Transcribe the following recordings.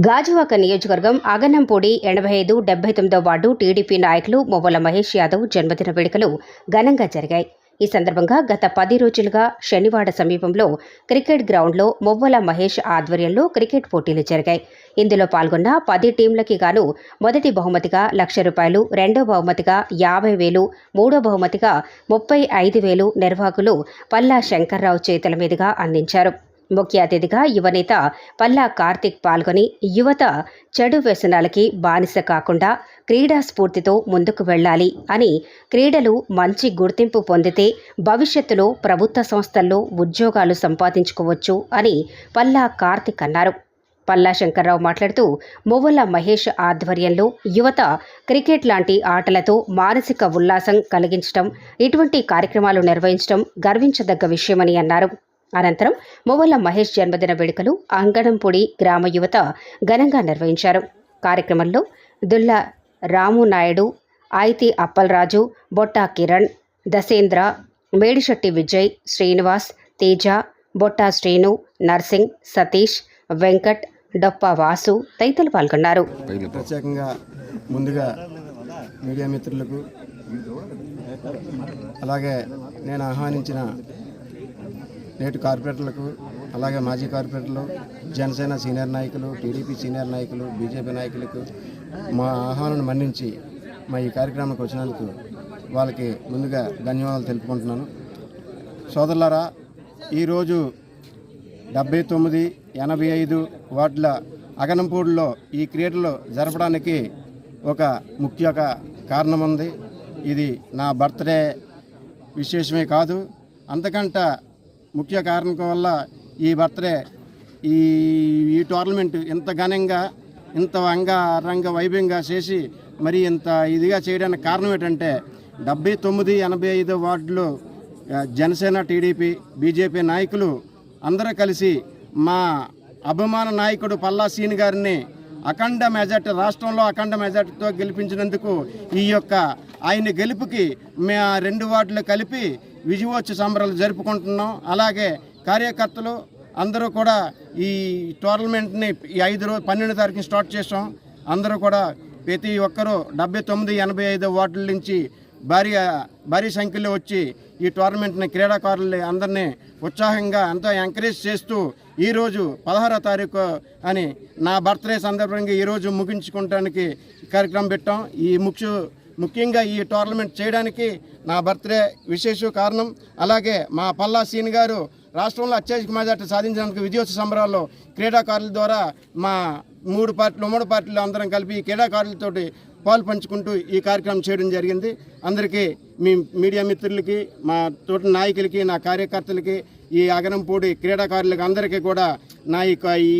గాజువాక నియోజకవర్గం అగనంపూడి ఎనభై ఐదు డెబ్బై తొమ్మిదో వార్డు టీడీపీ నాయకులు మొవ్వల మహేష్ యాదవ్ జన్మదిన వేడుకలు ఘనంగా జరిగాయి. ఈ సందర్భంగా గత పది రోజులుగా శనివాడ సమీపంలో క్రికెట్ గ్రౌండ్లో మొవ్వల మహేష్ ఆధ్వర్యంలో క్రికెట్ పోటీలు జరిగాయి. ఇందులో పాల్గొన్న పది టీంలకి గాను మొదటి బహుమతిగా లక్ష రూపాయలు రెండో బహుమతిగా యాభై వేలు మూడో బహుమతిగా ముప్పై ఐదు వేలు నిర్వాహకులు పల్లా శంకర్రావు చేతుల మీదుగా అందించారు. ముఖ్య అతిథిగా యువనేత పల్లా కార్తిక్ పాల్గొని యువత చెడు వ్యసనాలకి బానిస కాకుండా క్రీడా స్ఫూర్తితో ముందుకు వెళ్ళాలి అని క్రీడలు మంచి గుర్తింపు పొందితే భవిష్యత్తులో ప్రభుత్వ సంస్థల్లో ఉద్యోగాలు సంపాదించుకోవచ్చు అని పల్లా కార్తిక్ అన్నారు. పల్లా శంకర్రావు మాట్లాడుతూ మువ్వల మహేష్ ఆధ్వర్యంలో యువత క్రికెట్ లాంటి ఆటలతో మానసిక ఉల్లాసం కలిగించడం ఇటువంటి కార్యక్రమాలు నిర్వహించడం గర్వించదగ్గ విషయమని అన్నారు. అనంతరం మువ్వల మహేష్ జన్మదిన వేడుకలు అంగడంపొడి గ్రామ యువత ఘనంగా నిర్వహించారు. కార్యక్రమంలో దుల్లా రాము నాయుడు ఐతి అప్పలరాజు బొట్టా కిరణ్ దశేంద్ర మేడిశెట్టి విజయ్ శ్రీనివాస్ తేజ బొట్టా శ్రీను నర్సింగ్ సతీష్ వెంకట్ డొప్ప వాసు తదితరులు పాల్గొన్నారు. ప్రత్యేకంగా ముందుగా మీడియా మిత్రులకు అలాగే నేను ఆహ్వానించిన నేటి కార్పొరేటర్లకు అలాగే మాజీ కార్పొరేటర్లు జనసేన సీనియర్ నాయకులు టీడీపీ సీనియర్ నాయకులు బీజేపీ నాయకులకు మా ఆహ్వానాన్ని మన్నించి మా ఈ కార్యక్రమానికి వచ్చినందుకు వాళ్ళకి ముందుగా ధన్యవాదాలు తెలుపుకుంటున్నాను. సోదరులారా ఈరోజు డెబ్బై తొమ్మిది ఎనభై ఐదు వార్డుల అగనంపూడిలో ఈ క్రీడలు జరపడానికి ఒక ముఖ్య కారణం ఉంది. ఇది నా బర్త్డే విశేషమే కాదు. అంతకంట ముఖ్య కారణం వల్ల ఈ బర్త్డే ఈ ఈ టోర్నమెంట్ ఇంత ఘనంగా ఇంత అంగ రంగ వైభవంగా చేసి మరి ఇంత ఇదిగా చేయడానికి కారణం ఏంటంటే డెబ్బై తొమ్మిది ఎనభై ఐదు వార్డులు జనసేన టీడీపీ బీజేపీ నాయకులు అందరూ కలిసి మా అభిమాన నాయకుడు పల్లా సీని గారిని అఖండ మెజార్టీ రాష్ట్రంలో అఖండ మెజార్టీతో గెలిపించినందుకు ఈ యొక్క ఆయన గెలుపుకి మే రెండు వార్డులు కలిపి విజయోత్సవ సంబరాలు జరుపుకుంటున్నాం. అలాగే కార్యకర్తలు అందరూ కూడా ఈ టోర్నమెంట్ని ఈ ఐదు రోజు పన్నెండు తారీఖున స్టార్ట్ చేసాం అందరూ కూడా ప్రతి ఒక్కరూ డెబ్బై తొమ్మిది ఎనభై ఐదు ఓట్ల నుంచి భారీ భారీ సంఖ్యలో వచ్చి ఈ టోర్నమెంట్ని క్రీడాకారులు అందరినీ ఉత్సాహంగా అంతా ఎంకరేజ్ చేస్తూ ఈరోజు పదహారో తారీఖు అని నా బర్త్డే సందర్భంగా ఈరోజు ముగించుకోవడానికి కార్యక్రమం పెట్టాం. ఈ ముఖ్య ముఖ్యంగా ఈ టోర్నమెంట్ చేయడానికి నా బర్త్డే విశేష కారణం. అలాగే మా పల్లా సీన్ గారు రాష్ట్రంలో అత్యధిక మెజార్టీ సాధించడానికి విజయోత్సవ సంబరాల్లో క్రీడాకారుల ద్వారా మా మూడు పార్టీలు ఉమ్మడి పార్టీలు అందరం కలిపి ఈ క్రీడాకారులతోటి పాలు పంచుకుంటూ ఈ కార్యక్రమం చేయడం జరిగింది. అందరికీ మీ మీడియా మిత్రులకి మా తోటి నాయకులకి నా కార్యకర్తలకి ఈ అగరంపూడి క్రీడాకారులకి అందరికీ కూడా నా యొక్క ఈ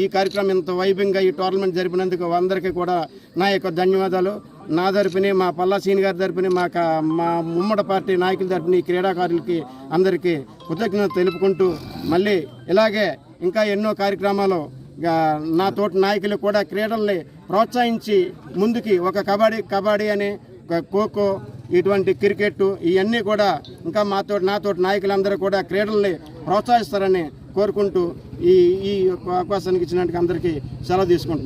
ఈ కార్యక్రమం ఇంత వైభవంగా ఈ టోర్నమెంట్ జరిపినందుకు అందరికీ కూడా నా యొక్క ధన్యవాదాలు. నా తరపుని మా పల్లా సీని గారి తరపుని మా మా ముమ్మడ పార్టీ నాయకుల తరపుని క్రీడాకారులకి అందరికీ కృతజ్ఞత తెలుపుకుంటూ మళ్ళీ ఇలాగే ఇంకా ఎన్నో కార్యక్రమాలు నా తోటి నాయకులు కూడా క్రీడల్ని ప్రోత్సహించి ముందుకి ఒక కబడ్డీ కబడ్డీ అని ఖోఖో ఇటువంటి క్రికెట్ ఇవన్నీ కూడా ఇంకా మాతో నాతోటి నాయకులందరూ కూడా క్రీడల్ని ప్రోత్సహిస్తారని కోరుకుంటూ ఈ ఈ యొక్క అవకాశానికి ఇచ్చినందుకు అందరికీ సెలవు తీసుకుంటున్నాం.